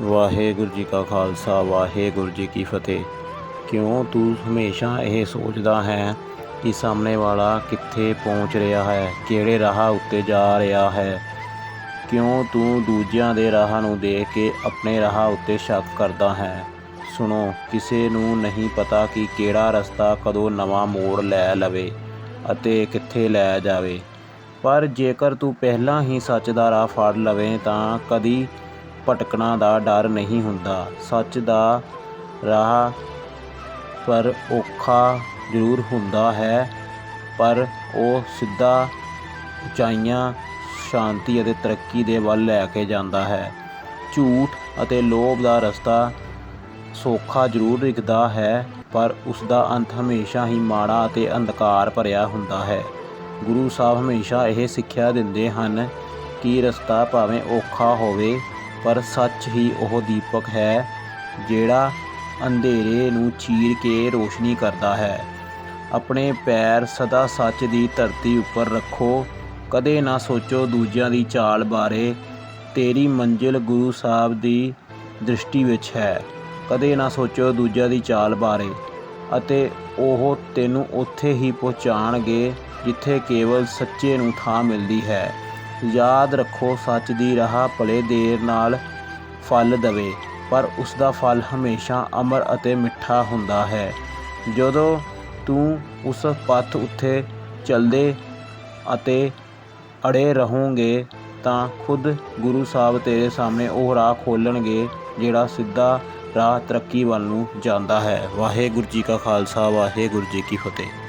ਵਾਹਿਗੁਰੂ ਜੀ ਕਾ ਖਾਲਸਾ, ਵਾਹਿਗੁਰੂ ਜੀ ਕੀ ਫਤਿਹ। ਕਿਉਂ ਤੂੰ ਹਮੇਸ਼ਾ ਇਹ ਸੋਚਦਾ ਹੈ ਕਿ ਸਾਹਮਣੇ ਵਾਲਾ ਕਿੱਥੇ ਪਹੁੰਚ ਰਿਹਾ ਹੈ, ਕਿਹੜੇ ਰਾਹ ਉੱਤੇ ਜਾ ਰਿਹਾ ਹੈ? ਕਿਉਂ ਤੂੰ ਦੂਜਿਆਂ ਦੇ ਰਾਹ ਨੂੰ ਦੇਖ ਕੇ ਆਪਣੇ ਰਾਹ ਉੱਤੇ ਸ਼ੱਕ ਕਰਦਾ ਹੈ? ਸੁਣੋ, ਕਿਸੇ ਨੂੰ ਨਹੀਂ ਪਤਾ ਕਿ ਕਿਹੜਾ ਰਸਤਾ ਕਦੋਂ ਨਵਾਂ ਮੋੜ ਲੈ ਲਵੇ ਅਤੇ ਕਿੱਥੇ ਲੈ ਜਾਵੇ। ਪਰ ਜੇਕਰ ਤੂੰ ਪਹਿਲਾਂ ਹੀ ਸੱਚ ਦਾ ਰਾਹ ਫੜ ਲਵੇਂ ਤਾਂ ਕਦੀ ਭਟਕਣਾ ਦਾ ਡਰ ਨਹੀਂ ਹੁੰਦਾ। ਸੱਚ ਦਾ ਰਾਹ ਪਰ ਔਖਾ ਜ਼ਰੂਰ ਹੁੰਦਾ ਹੈ, ਪਰ ਉਹ ਸਿੱਧਾ ਉਚਾਈਆਂ, ਸ਼ਾਂਤੀ ਅਤੇ ਤਰੱਕੀ ਦੇ ਵੱਲ ਲੈ ਕੇ ਜਾਂਦਾ ਹੈ। ਝੂਠ ਅਤੇ ਲੋਭ ਦਾ ਰਸਤਾ ਸੌਖਾ ਜ਼ਰੂਰ ਦਿਖਦਾ ਹੈ, ਪਰ ਉਸ ਦਾ ਅੰਤ ਹਮੇਸ਼ਾ ਹੀ ਮਾੜਾ ਅਤੇ ਅੰਧਕਾਰ ਭਰਿਆ ਹੁੰਦਾ ਹੈ। ਗੁਰੂ ਸਾਹਿਬ ਹਮੇਸ਼ਾ ਇਹ ਸਿੱਖਿਆ ਦਿੰਦੇ ਹਨ ਕਿ ਰਸਤਾ ਭਾਵੇਂ ਔਖਾ ਹੋਵੇ ਪਰ ਸੱਚ ਹੀ ਉਹ ਦੀਪਕ ਹੈ, ਜਿਹੜਾ ਅੰਧੇਰੇ ਨੂੰ ਚੀਰ ਕੇ ਰੋਸ਼ਨੀ ਕਰਦਾ ਹੈ। ਆਪਣੇ ਪੈਰ ਸਦਾ ਸੱਚ ਦੀ ਧਰਤੀ ਉੱਪਰ ਰੱਖੋ। ਕਦੇ ਨਾ ਸੋਚੋ ਦੂਜਿਆਂ ਦੀ ਚਾਲ ਬਾਰੇ। ਤੇਰੀ ਮੰਜ਼ਿਲ ਗੁਰੂ ਸਾਹਿਬ ਦੀ ਦ੍ਰਿਸ਼ਟੀ ਵਿੱਚ ਹੈ। ਕਦੇ ਨਾ ਸੋਚੋ ਦੂਜਿਆਂ ਦੀ ਚਾਲ ਬਾਰੇ। ਅਤੇ ਉਹ ਤੈਨੂੰ ਉੱਥੇ ਹੀ ਪਹੁੰਚਾਣਗੇ, ਜਿੱਥੇ ਕੇਵਲ ਸੱਚੇ ਨੂੰ ਥਾਂ ਮਿਲਦੀ ਹੈ। ਯਾਦ ਰੱਖੋ, ਸੱਚ ਦੀ ਰਾਹ ਭਲੇ ਦੇਰ ਨਾਲ ਫਲ ਦਵੇ, ਪਰ ਉਸ ਦਾ ਫਲ ਹਮੇਸ਼ਾ ਅਮਰ ਅਤੇ ਮਿੱਠਾ ਹੁੰਦਾ ਹੈ। ਜਦੋਂ ਤੂੰ ਉਸ ਪੱਥ ਉੱਤੇ ਚੱਲਦੇ ਅਤੇ ਅੜੇ ਰਹੋਗੇ, ਤਾਂ ਖੁਦ ਗੁਰੂ ਸਾਹਿਬ ਤੇਰੇ ਸਾਹਮਣੇ ਉਹ ਰਾਹ ਖੋਲਣਗੇ, ਜਿਹੜਾ ਸਿੱਧਾ ਰਾਹ ਤਰੱਕੀ ਵੱਲ ਨੂੰ ਜਾਂਦਾ ਹੈ। ਵਾਹਿਗੁਰੂ ਜੀ ਕਾ ਖਾਲਸਾ, ਵਾਹਿਗੁਰੂ ਜੀ ਕੀ ਫਤਿਹ।